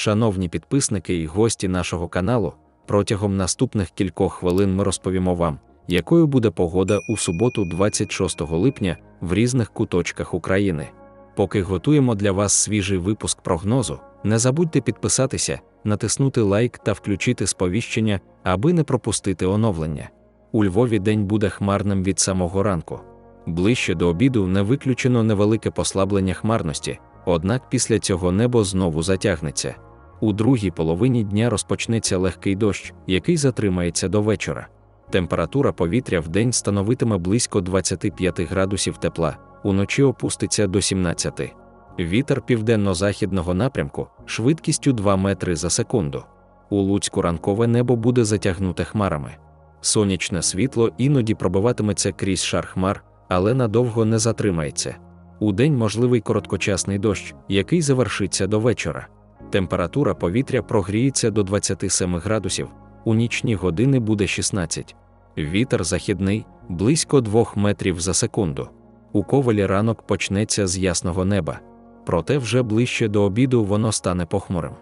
Шановні підписники і гості нашого каналу, протягом наступних кількох хвилин ми розповімо вам, якою буде погода у суботу, 26 липня, в різних куточках України. Поки готуємо для вас свіжий випуск прогнозу, не забудьте підписатися, натиснути лайк та включити сповіщення, аби не пропустити оновлення. У Львові день буде хмарним від самого ранку. Ближче до обіду не виключено невелике послаблення хмарності, однак після цього небо знову затягнеться. У другій половині дня розпочнеться легкий дощ, який затримається до вечора. Температура повітря в день становитиме близько 25 градусів тепла, уночі опуститься до 17. Вітер південно-західного напрямку швидкістю 2 метри за секунду. У Луцьку ранкове небо буде затягнуте хмарами. Сонячне світло іноді пробиватиметься крізь шар хмар, але надовго не затримається. У день можливий короткочасний дощ, який завершиться до вечора. Температура повітря прогріється до 27 градусів, у нічні години буде 16. Вітер західний близько 2 метрів за секунду. У ковалі ранок почнеться з ясного неба. Проте вже ближче до обіду воно стане похмурим.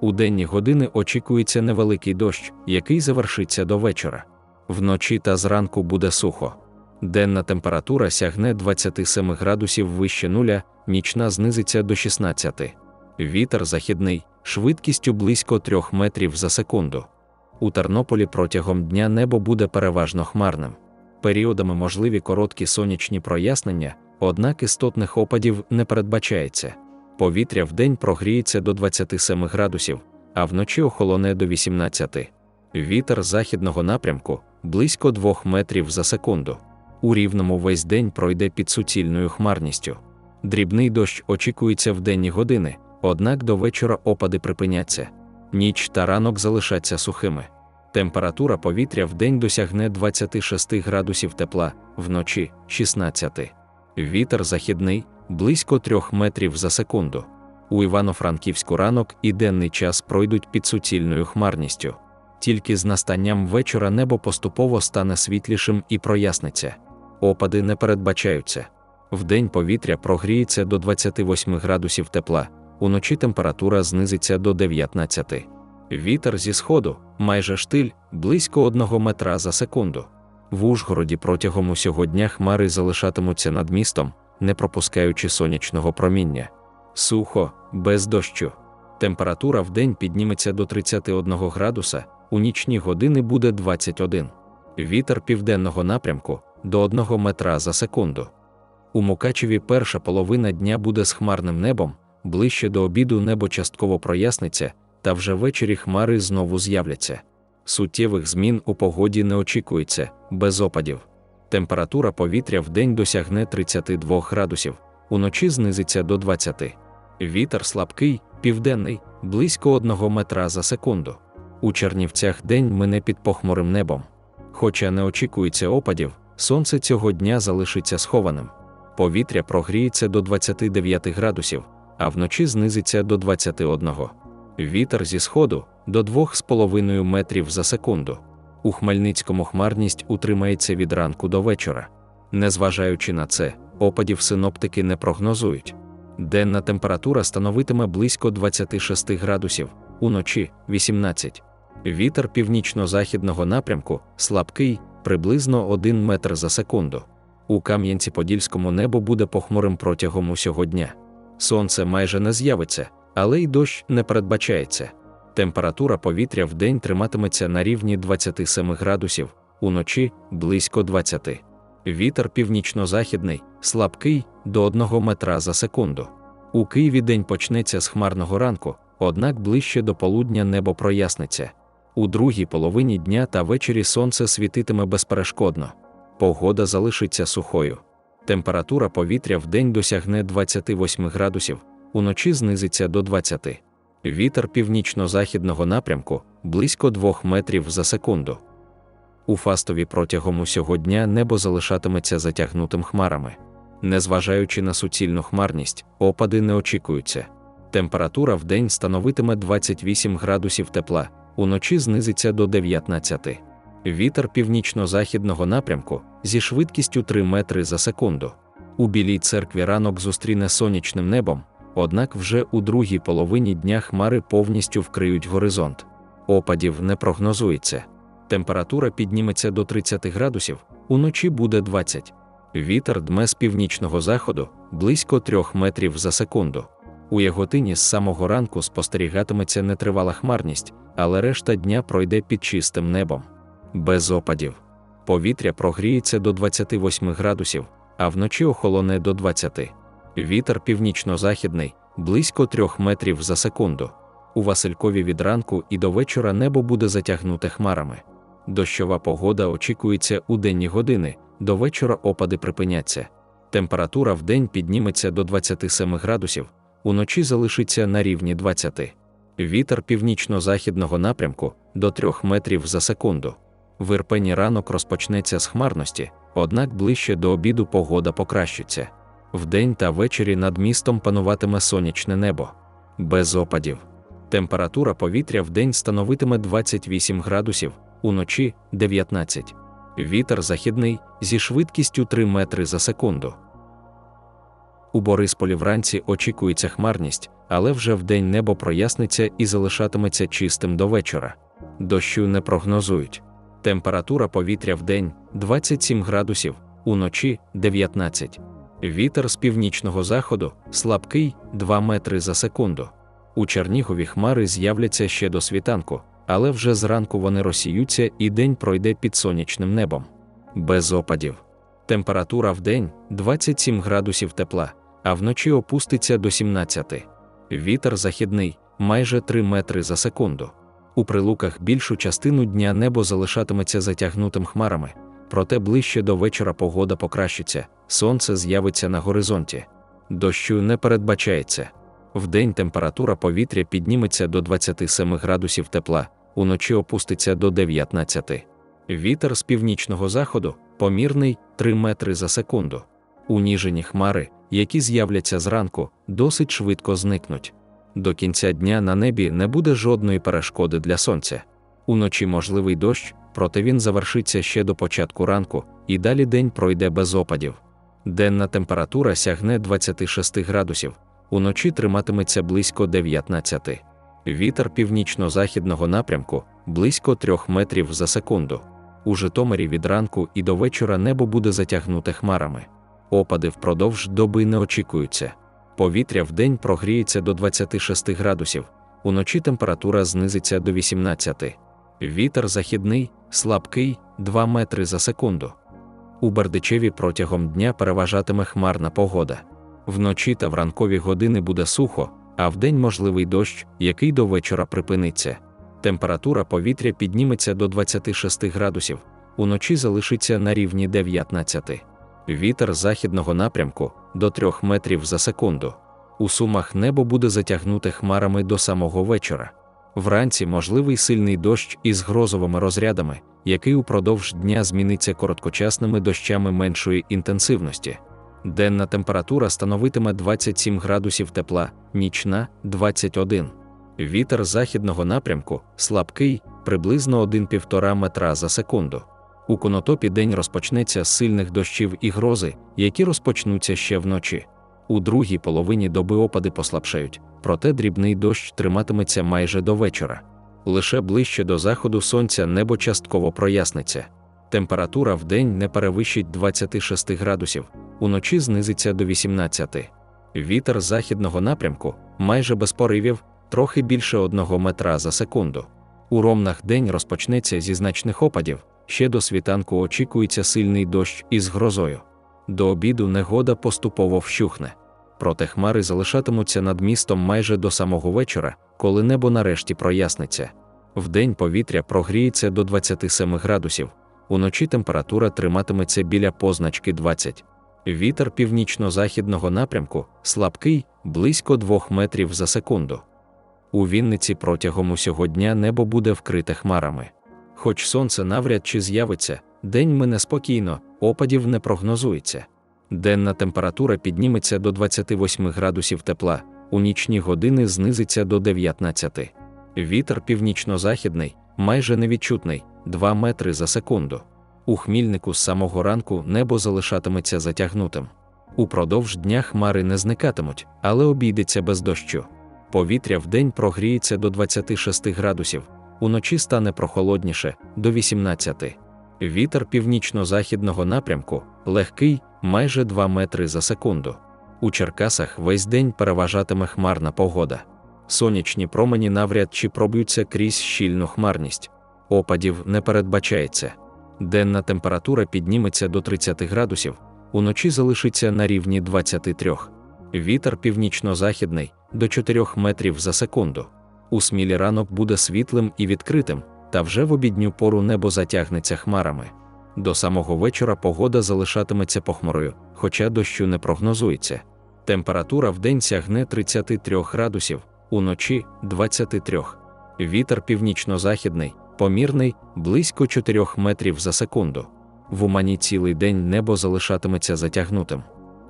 У денні години очікується невеликий дощ, який завершиться до вечора. Вночі та зранку буде сухо. Денна температура сягне 27 градусів вище нуля, нічна знизиться до 16. Вітер західний, швидкістю близько 3 метрів за секунду. У Тернополі протягом дня небо буде переважно хмарним. Періодами можливі короткі сонячні прояснення, однак істотних опадів не передбачається. Повітря вдень прогріється до 27 градусів, а вночі охолоне до 18. Вітер західного напрямку близько 2 метрів за секунду. У рівному весь день пройде під суцільною хмарністю. Дрібний дощ очікується в денні години, однак до вечора опади припиняться. Ніч та ранок залишаться сухими. Температура повітря в день досягне 26 градусів тепла, вночі 16. Вітер західний близько 3 метрів за секунду. У Івано-Франківську ранок і денний час пройдуть під суцільною хмарністю. Тільки з настанням вечора небо поступово стане світлішим і проясниться. Опади не передбачаються. Вдень повітря прогріється до 28 градусів тепла, уночі температура знизиться до 19. Вітер зі сходу, майже штиль, близько 1 метра за секунду. В Ужгороді протягом усього дня хмари залишатимуться над містом, не пропускаючи сонячного проміння. Сухо, без дощу. Температура в день підніметься до 31 градуса, у нічні години буде 21. Вітер південного напрямку до 1 метра за секунду. У Мукачеві перша половина дня буде з хмарним небом, ближче до обіду небо частково проясниться, та вже ввечері хмари знову з'являться. Суттєвих змін у погоді не очікується, без опадів. Температура повітря в день досягне 32 градусів, уночі знизиться до 20. Вітер слабкий, південний, близько 1 метра за секунду. У Чернівцях день мине під похмурим небом. Хоча не очікується опадів, сонце цього дня залишиться схованим. Повітря прогріється до 29 градусів, а вночі знизиться до 21. Вітер зі сходу до 2,5 метрів за секунду. У Хмельницькому хмарність утримається від ранку до вечора. Незважаючи на це, опадів синоптики не прогнозують. Денна температура становитиме близько 26 градусів, уночі 18. Вітер північно-західного напрямку слабкий, приблизно 1 метр за секунду. У Кам'янці-Подільському небо буде похмурим протягом усього дня. Сонце майже не з'явиться, але й дощ не передбачається. Температура повітря в день триматиметься на рівні 27 градусів, уночі близько 20. Вітер північно-західний, слабкий до 1 метра за секунду. У Києві день почнеться з хмарного ранку, однак ближче до полудня небо проясниться. У другій половині дня та ввечері сонце світитиме безперешкодно. Погода залишиться сухою. Температура повітря в день досягне 28 градусів, уночі знизиться до 20. Вітер північно-західного напрямку близько 2 метрів за секунду. У Фастові протягом усього дня небо залишатиметься затягнутим хмарами. Незважаючи на суцільну хмарність, опади не очікуються. Температура в день становитиме 28 градусів тепла, уночі знизиться до 19. Вітер північно-західного напрямку зі швидкістю 3 метри за секунду. У білій церкві ранок зустріне сонячним небом, однак вже у другій половині дня хмари повністю вкриють горизонт. Опадів не прогнозується. Температура підніметься до 30 градусів, уночі буде 20. Вітер дме з північного заходу близько 3 метрів за секунду. У Яготині з самого ранку спостерігатиметься нетривала хмарність, але решта дня пройде під чистим небом. Без опадів. Повітря прогріється до 28 градусів, а вночі охолоне до 20. Вітер північно-західний близько 3 метрів за секунду. У Василькові від ранку і до вечора небо буде затягнуте хмарами. Дощова погода очікується у денні години, до вечора опади припиняться. Температура в день підніметься до 27 градусів, уночі залишиться на рівні 20. Вітер північно-західного напрямку до 3 метрів за секунду. В Ірпені ранок розпочнеться з хмарності, однак ближче до обіду погода покращиться. Вдень та ввечері над містом пануватиме сонячне небо. Без опадів. Температура повітря в день становитиме 28 градусів, уночі 19. Вітер західний зі швидкістю 3 метри за секунду. У Борисполі вранці очікується хмарність, але вже вдень небо проясниться і залишатиметься чистим до вечора. Дощу не прогнозують. Температура повітря в день 27 градусів, уночі 19. Вітер з північного заходу слабкий 2 метри за секунду. У Чернігові хмари з'являться ще до світанку, але вже зранку вони розсіються і день пройде під сонячним небом. Без опадів. Температура в день 27 градусів тепла, а вночі опуститься до 17. Вітер західний майже 3 метри за секунду. У прилуках більшу частину дня небо залишатиметься затягнутим хмарами, проте ближче до вечора погода покращиться, сонце з'явиться на горизонті. Дощу не передбачається. Вдень температура повітря підніметься до 27 градусів тепла, уночі опуститься до 19. Вітер з північного заходу помірний 3 метри за секунду. Уніжені хмари, які з'являться зранку, досить швидко зникнуть. До кінця дня на небі не буде жодної перешкоди для сонця. Уночі можливий дощ, проте він завершиться ще до початку ранку, і далі день пройде без опадів. Денна температура сягне 26 градусів, уночі триматиметься близько 19. Вітер північно-західного напрямку близько 3 метрів за секунду. У Житомирі від ранку і до вечора небо буде затягнуте хмарами. Опади впродовж доби не очікуються. Повітря в день прогріється до 26 градусів, уночі температура знизиться до 18. Вітер західний, слабкий 2 метри за секунду. У Бердичеві протягом дня переважатиме хмарна погода. Вночі та в ранкові години буде сухо, а вдень можливий дощ, який до вечора припиниться. Температура повітря підніметься до 26 градусів, уночі залишиться на рівні 19. Вітер західного напрямку до 3 метрів за секунду. У сумах небо буде затягнуте хмарами до самого вечора. Вранці можливий сильний дощ із грозовими розрядами, який упродовж дня зміниться короткочасними дощами меншої інтенсивності. Денна температура становитиме 27 градусів тепла, нічна 21. Вітер західного напрямку слабкий, приблизно 1,5 метра за секунду. У конотопі день розпочнеться з сильних дощів і грози, які розпочнуться ще вночі. У другій половині доби опади послабшають, проте дрібний дощ триматиметься майже до вечора. Лише ближче до заходу сонця небо частково проясниться. Температура в день не перевищить 26 градусів, уночі знизиться до 18. Вітер західного напрямку майже без поривів, трохи більше 1 метра за секунду. У ромнах день розпочнеться зі значних опадів, ще до світанку очікується сильний дощ із грозою. До обіду негода поступово вщухне. Проте хмари залишатимуться над містом майже до самого вечора, коли небо нарешті проясниться. Вдень повітря прогріється до 27 градусів, уночі температура триматиметься біля позначки 20. Вітер північно-західного напрямку слабкий, близько 2 метрів за секунду. У Вінниці протягом усього дня небо буде вкрите хмарами. Хоч сонце навряд чи з'явиться, день мине спокійно, опадів не прогнозується. Денна температура підніметься до 28 градусів тепла, у нічні години знизиться до 19. Вітер північно-західний, майже невідчутний 2 метри за секунду. У хмільнику з самого ранку небо залишатиметься затягнутим. Упродовж дня хмари не зникатимуть, але обійдеться без дощу. Повітря вдень прогріється до 26 градусів, уночі стане прохолодніше до 18. Вітер північно-західного напрямку легкий майже 2 метри за секунду. У Черкасах весь день переважатиме хмарна погода. Сонячні промені навряд чи проб'ються крізь щільну хмарність. Опадів не передбачається. Денна температура підніметься до 30 градусів, уночі залишиться на рівні 23. Вітер північно-західний до 4 метрів за секунду. У смілі ранок буде світлим і відкритим, та вже в обідню пору небо затягнеться хмарами. До самого вечора погода залишатиметься похмурою, хоча дощу не прогнозується. Температура в день сягне 33 градусів, уночі 23. Вітер північно-західний, помірний, близько 4 метрів за секунду. В умані цілий день небо залишатиметься затягнутим.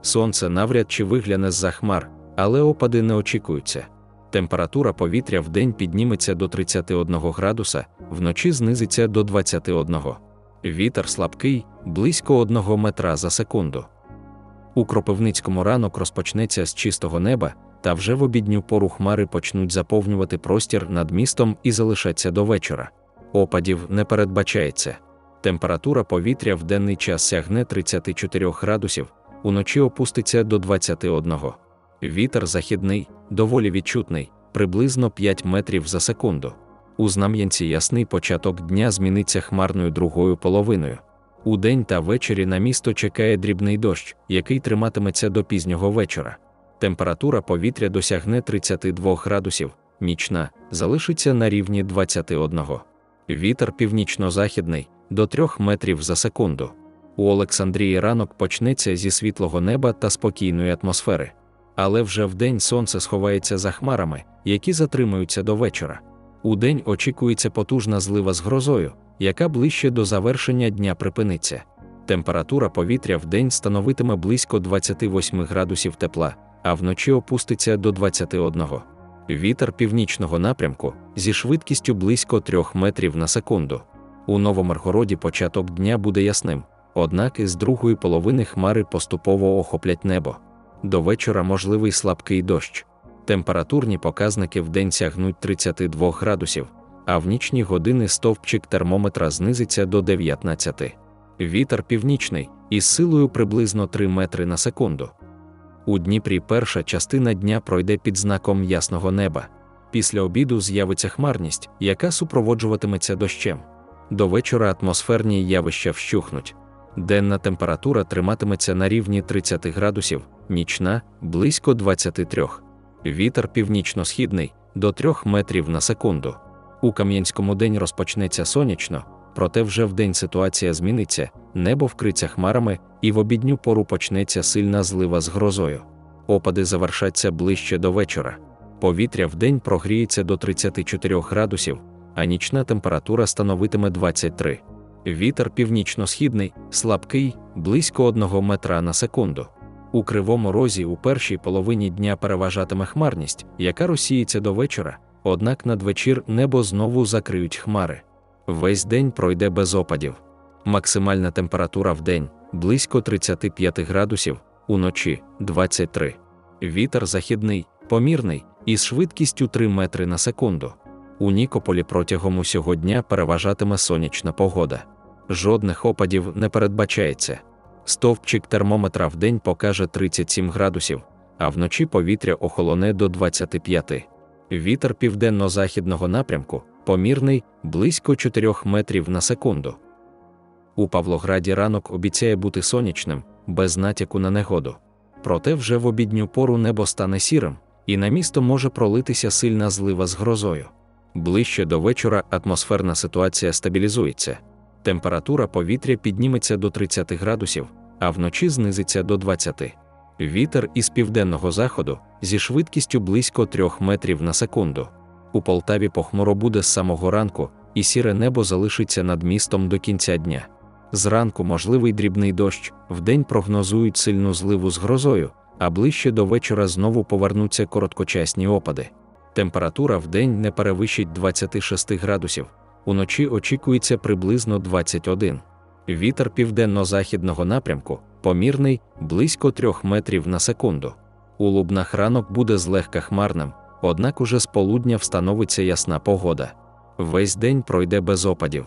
Сонце навряд чи вигляне з-за хмар, але опади не очікуються. Температура повітря в день підніметься до 31 градуса, вночі знизиться до 21. Вітер слабкий, близько 1 метра за секунду. У Кропивницькому ранок розпочнеться з чистого неба, та вже в обідню пору хмари почнуть заповнювати простір над містом і залишаться до вечора. Опадів не передбачається. Температура повітря в денний час сягне 34 градусів, уночі опуститься до 21. Вітер західний, доволі відчутний, приблизно 5 метрів за секунду. У Знам'янці ясний початок дня зміниться хмарною другою половиною. У день та ввечері на місто чекає дрібний дощ, який триматиметься до пізнього вечора. Температура повітря досягне 32 градусів, нічна залишиться на рівні 21. Вітер північно-західний до 3 метрів за секунду. У Олександрії ранок почнеться зі світлого неба та спокійної атмосфери. Але вже вдень сонце сховається за хмарами, які затримуються до вечора. Удень очікується потужна злива з грозою, яка ближче до завершення дня припиниться. Температура повітря в день становитиме близько 28 градусів тепла, а вночі опуститься до 21. Вітер північного напрямку зі швидкістю близько 3 метрів на секунду. У Новомаргороді початок дня буде ясним, однак із другої половини хмари поступово охоплять небо. До вечора можливий слабкий дощ. Температурні показники в день сягнуть 32 градусів, а в нічні години стовпчик термометра знизиться до 19. Вітер північний із силою приблизно 3 метри на секунду. У Дніпрі перша частина дня пройде під знаком ясного неба. Після обіду з'явиться хмарність, яка супроводжуватиметься дощем. До вечора атмосферні явища вщухнуть. Денна температура триматиметься на рівні 30 градусів, нічна близько 23. Вітер північно-східний до 3 метрів на секунду. У Кам'янському день розпочнеться сонячно, проте вже вдень ситуація зміниться, небо вкриться хмарами, і в обідню пору почнеться сильна злива з грозою. Опади завершаться ближче до вечора. Повітря вдень прогріється до 34 градусів, а нічна температура становитиме 23. Вітер північно-східний, слабкий, близько 1 метра на секунду. У кривому розі у першій половині дня переважатиме хмарність, яка розсіється до вечора, однак надвечір небо знову закриють хмари. Весь день пройде без опадів. Максимальна температура в день близько 35 градусів, уночі 23. Вітер західний, помірний, із швидкістю 3 метри на секунду. У Нікополі протягом усього дня переважатиме сонячна погода. Жодних опадів не передбачається. Стовпчик термометра в день покаже 37 градусів, а вночі повітря охолоне до 25. Вітер південно-західного напрямку помірний близько 4 метрів на секунду. У Павлограді ранок обіцяє бути сонячним, без натяку на негоду. Проте вже в обідню пору небо стане сірим, і на місто може пролитися сильна злива з грозою. Ближче до вечора атмосферна ситуація стабілізується. Температура повітря підніметься до 30 градусів, а вночі знизиться до 20. Вітер із південного заходу зі швидкістю близько 3 метрів на секунду. У Полтаві похмуро буде з самого ранку, і сіре небо залишиться над містом до кінця дня. Зранку можливий дрібний дощ, вдень прогнозують сильну зливу з грозою, а ближче до вечора знову повернуться короткочасні опади. Температура в день не перевищить 26 градусів, уночі очікується приблизно 21. Вітер південно-західного напрямку, помірний, близько 3 метрів на секунду. У лубнах ранок буде злегка хмарним, однак уже з полудня встановиться ясна погода. Весь день пройде без опадів.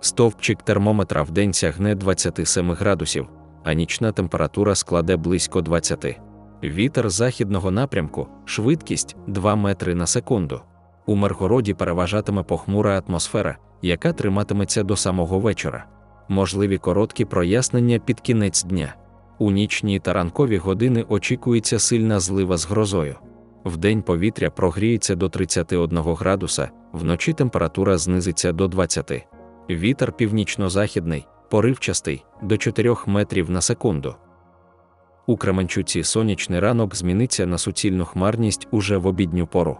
Стовпчик термометра в день сягне 27 градусів, а нічна температура складе близько 20. Вітер західного напрямку, швидкість 2 метри на секунду. У Миргороді переважатиме похмура атмосфера, яка триматиметься до самого вечора. Можливі короткі прояснення під кінець дня. У нічні та ранкові години очікується сильна злива з грозою. Вдень повітря прогріється до 31 градуса, вночі температура знизиться до 20. Вітер північно-західний, поривчастий до 4 метрів на секунду. У Кременчуці сонячний ранок зміниться на суцільну хмарність уже в обідню пору.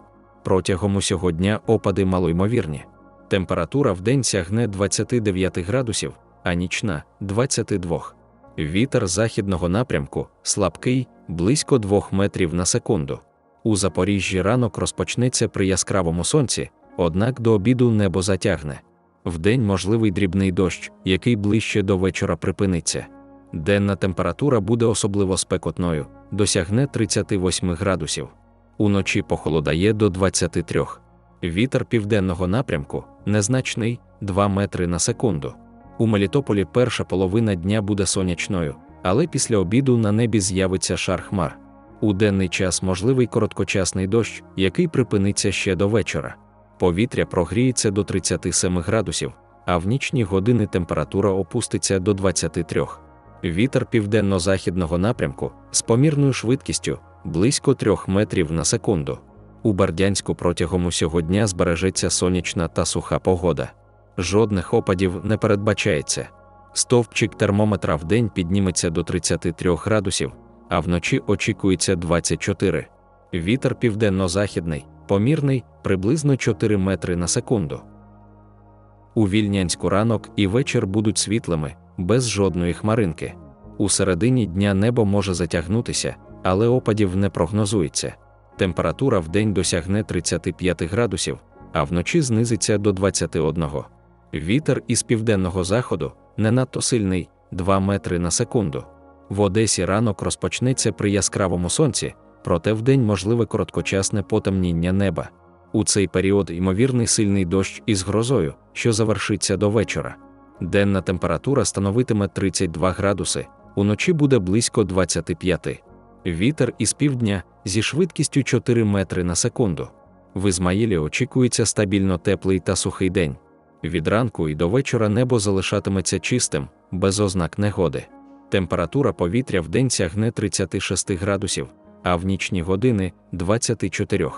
Протягом усього дня опади малоймовірні. Температура в день сягне 29 градусів, а нічна 22. Вітер західного напрямку слабкий, близько 2 метрів на секунду. У Запоріжжі ранок розпочнеться при яскравому сонці, однак до обіду небо затягне. Вдень можливий дрібний дощ, який ближче до вечора припиниться. Денна температура буде особливо спекотною, досягне 38 градусів. Уночі похолодає до 23. Вітер південного напрямку незначний 2 метри на секунду. У Мелітополі перша половина дня буде сонячною, але після обіду на небі з'явиться шар хмар. У денний час можливий короткочасний дощ, який припиниться ще до вечора. Повітря прогріється до 37 градусів, а в нічні години температура опуститься до 23. Вітер південно-західного напрямку з помірною швидкістю близько 3 метрів на секунду. У Бердянську протягом усього дня збережеться сонячна та суха погода. Жодних опадів не передбачається. Стовпчик термометра в день підніметься до 33 градусів, а вночі очікується 24. Вітер південно-західний, помірний, приблизно 4 метри на секунду. У вільнянську ранок і вечір будуть світлими, без жодної хмаринки. У середині дня небо може затягнутися, але опадів не прогнозується. Температура в день досягне 35 градусів, а вночі знизиться до 21. Вітер із південного заходу не надто сильний 2 метри на секунду. В Одесі ранок розпочнеться при яскравому сонці, проте вдень можливе короткочасне потемніння неба. У цей період ймовірний сильний дощ із грозою, що завершиться до вечора. Денна температура становитиме 32 градуси, уночі буде близько 25. Вітер із півдня зі швидкістю 4 метри на секунду. В Ізмаїлі очікується стабільно теплий та сухий день. Від ранку і до вечора небо залишатиметься чистим, без ознак негоди. Температура повітря в день сягне 36 градусів, а в нічні години 24.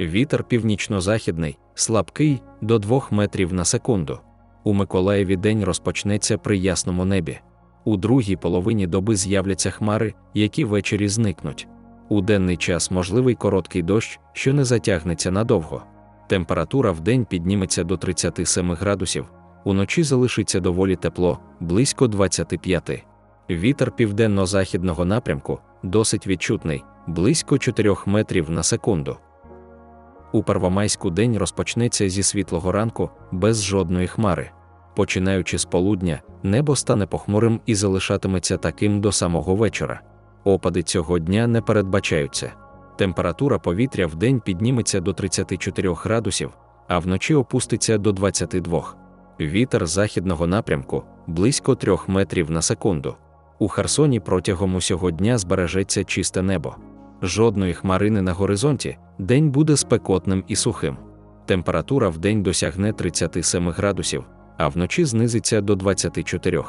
Вітер північно-західний, слабкий до 2 метрів на секунду. У Миколаєві день розпочнеться при ясному небі. У другій половині доби з'являться хмари, які ввечері зникнуть. У денний час можливий короткий дощ, що не затягнеться надовго. Температура в день підніметься до 37 градусів, уночі залишиться доволі тепло, близько 25. Вітер південно-західного напрямку досить відчутний, близько 4 метрів на секунду. У Первомайську день розпочнеться зі світлого ранку, без жодної хмари. Починаючи з полудня, небо стане похмурим і залишатиметься таким до самого вечора. Опади цього дня не передбачаються. Температура повітря в день підніметься до 34 градусів, а вночі опуститься до 22. Вітер західного напрямку близько 3 метрів на секунду. У Херсоні протягом усього дня збережеться чисте небо. Жодної хмарини на горизонті, день буде спекотним і сухим. Температура в день досягне 37 градусів, а вночі знизиться до 24.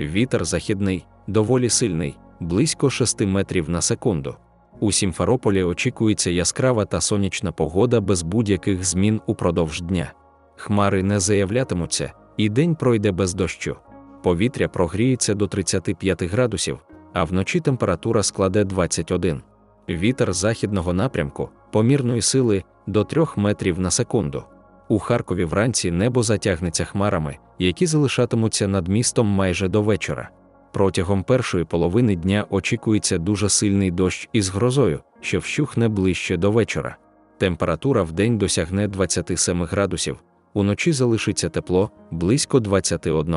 Вітер західний, доволі сильний, близько 6 метрів на секунду. У Сімферополі очікується яскрава та сонячна погода без будь-яких змін упродовж дня. Хмари не заявлятимуться, і день пройде без дощу. Повітря прогріється до 35 градусів, а вночі температура складе 21. Вітер західного напрямку, помірної сили до 3 метрів на секунду. У Харкові вранці небо затягнеться хмарами, які залишатимуться над містом майже до вечора. Протягом першої половини дня очікується дуже сильний дощ із грозою, що вщухне ближче до вечора. Температура в досягне 27 градусів, уночі залишиться тепло близько 21.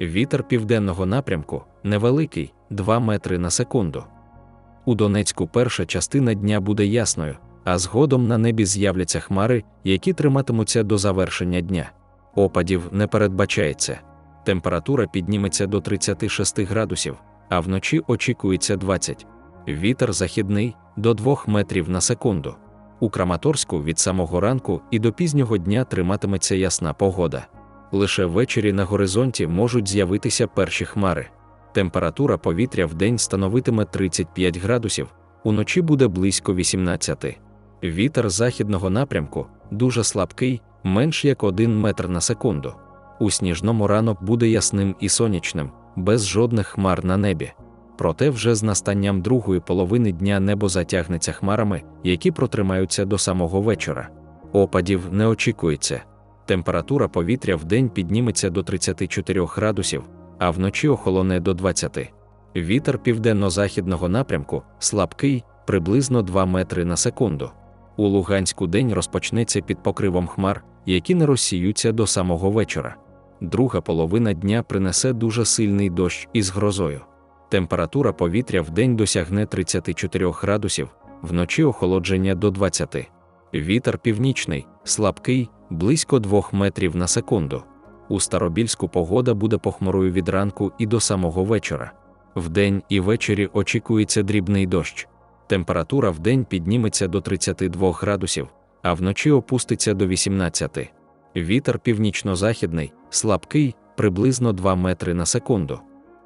Вітер південного напрямку невеликий 2 метри на секунду. У Донецьку перша частина дня буде ясною, а згодом на небі з'являться хмари, які триматимуться до завершення дня. Опадів не передбачається. Температура підніметься до 36 градусів, а вночі очікується 20. Вітер західний до 2 метрів на секунду. У Краматорську від самого ранку і до пізнього дня триматиметься ясна погода. Лише ввечері на горизонті можуть з'явитися перші хмари. Температура повітря в день становитиме 35 градусів, уночі буде близько 18. Вітер західного напрямку дуже слабкий, менш як 1 метр на секунду. У сніжному ранок буде ясним і сонячним, без жодних хмар на небі. Проте вже з настанням другої половини дня небо затягнеться хмарами, які протримаються до самого вечора. Опадів не очікується. Температура повітря в день підніметься до 34 градусів, а вночі охолоне до 20. Вітер південно-західного напрямку слабкий, приблизно 2 метри на секунду. У Луганську день розпочнеться під покривом хмар, які не розсіються до самого вечора. Друга половина дня принесе дуже сильний дощ із грозою. Температура повітря в день досягне 34 градусів, вночі охолодження до 20. Вітер північний, слабкий, близько 2 метрів на секунду. У Старобільську погода буде похмурою від ранку і до самого вечора. Вдень і ввечері очікується дрібний дощ. Температура в день підніметься до 32 градусів, а вночі опуститься до 18. Вітер північно-західний, слабкий, приблизно 2 метри на секунду.